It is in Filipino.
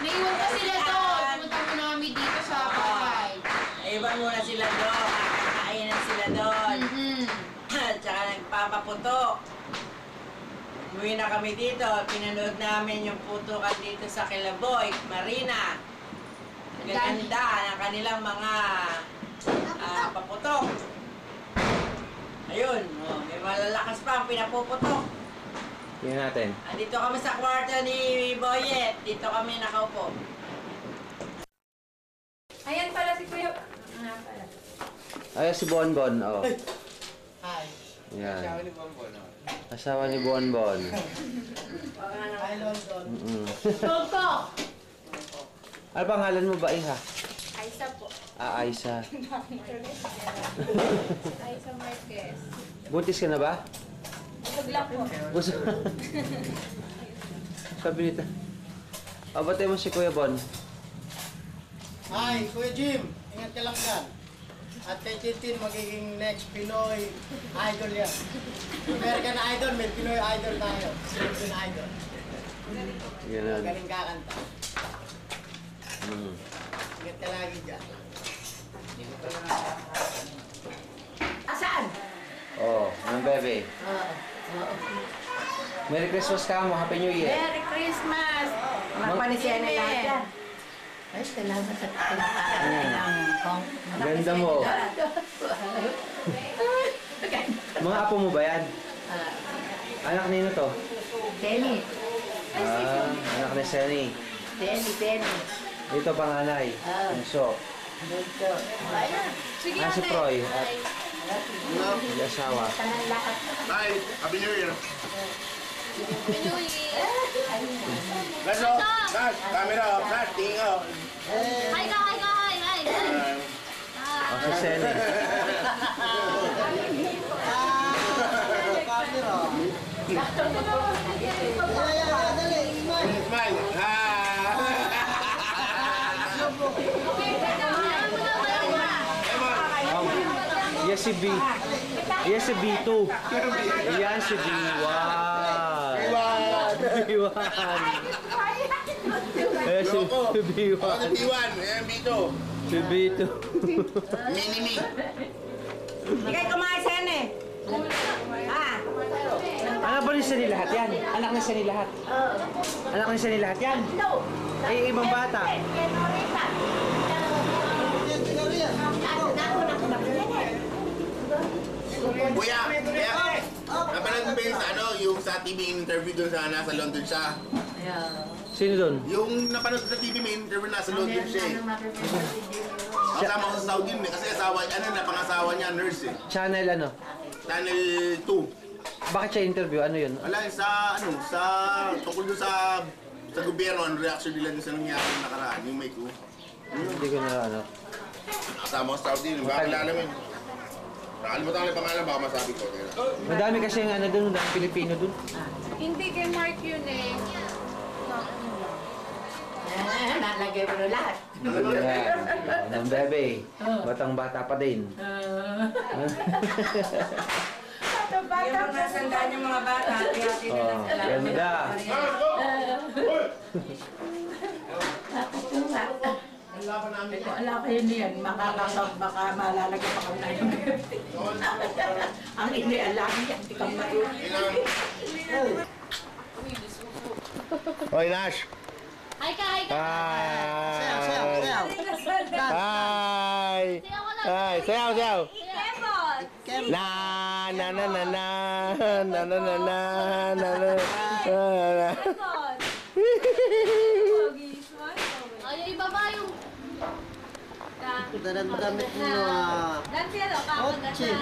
Naiwan pa sila doon. Pumunta muna kami dito sa bahay. Iwan muna sila doon. Kakainan sila doon. Mhm. Tsaka nagpapaputok. Umuwi na kami dito. Pinanood namin yung putukan dito sa Kilaboy, Marina. Ang ganda ng kanilang mga ah, paputok. Ayun, oh, may malalakas pa ang pinapuputok. Tingnan natin. Andito kami sa kwarto ni Boyet. Dito kami nakaupo. Ayan pala si Kuya. Nga pala. Ay, si Bonbon. Oh. Hi. Yan. Ciao ni Bonbon. oh. Asawa ni Bonbon. Hi, London. Mm-mm. Coco! Ano pangalan mo ba, Iha? Aisa po. Ah, Aisa. Aisa Marquez. Buntis ka na ba? Busog lang po. Gusto. Sabi nito. Abatay mo si Kuya Bon. Hi, Kuya Jim. Ingat ka lang dyan. At kay Tintin, magiging next Pinoy idol yan. American idol, may Pinoy idol tayo. Philippine idol. Ganun. Galing kakanta. Mm. Ingat ka lagi dyan. Asaan? Oh, ang bebe. Merry Christmas ka mo. Happy New Year. Merry Christmas! Mag- Magpanisiyan na lahat yan. Ay, salamat sa pinakain ng kong. Ganda mo. Mga apo mo ba yan? Anak nino to? Tenny. Ah, anak ni Senny. Tenny, Tenny. Ito panganay. Ah. Bunso. Dito. Ayan. Sige, Ah, si ate. Proy. At yung asawa. Tangan lahat. Hi, Happy New Year. Let's go. Guys, camera off. Guys, tingin off. Hi ka, hi ka, hi, hi. Oh, si Senny. Smile. Um, yes, si B. Yes, si B2. Yan si B1. B1. Eh, si Loko. Ako B1. ng B1. Ayan, B2. Si B2. Mini-me. Ikay kumain sen eh. Ah, Anak ba ni Sani lahat yan? Anak ni Sani lahat? Anak ni Sani lahat yan? Eh, ibang bata. Kuya, kaya, napanood mo ba yung sa ano, yung sa TV interview dun sa nasa London siya? Sino doon? Yung napanood sa TV may interview nasa London siya eh. Kasama ko sa Saudi yun eh, kasi asawa, ano na, pangasawa niya, nurse eh. Channel ano? Channel 2. Bakit siya interview? Ano yun? Wala, sa ano, sa, tungkol dun sa, sa gobyerno, ang reaction nila dun sa nangyari ng nakaraan, yung may ko. Hindi ko na ano. Kasama ko sa Saudi, yung baka kilala mo yun. Nakalimutan ko yung pangalan, baka masabi ko. Teka. Madami kasi yung ano doon, madami Pilipino doon. Hindi kay Mark yun eh. Nalagay mo na lahat. Yan. Ang bebe. Batang bata pa din. yung mga nasandaan yung mga bata, kaya Oh, lang sila. ganda. Ang laban namin. Wala kayo niyan. Makakasag, baka malalagay pa kami na yung Ang inialagi yan. Di ka matuloy. Kailangan- Hoy, Nash! Hi ka, hi ka. Sayaw, sayaw, sayaw. Hi! Hi! Sayaw, sayaw! Kevin! Na na na na na na na na na na na na Ay, Ang damit mo ah. Kotse.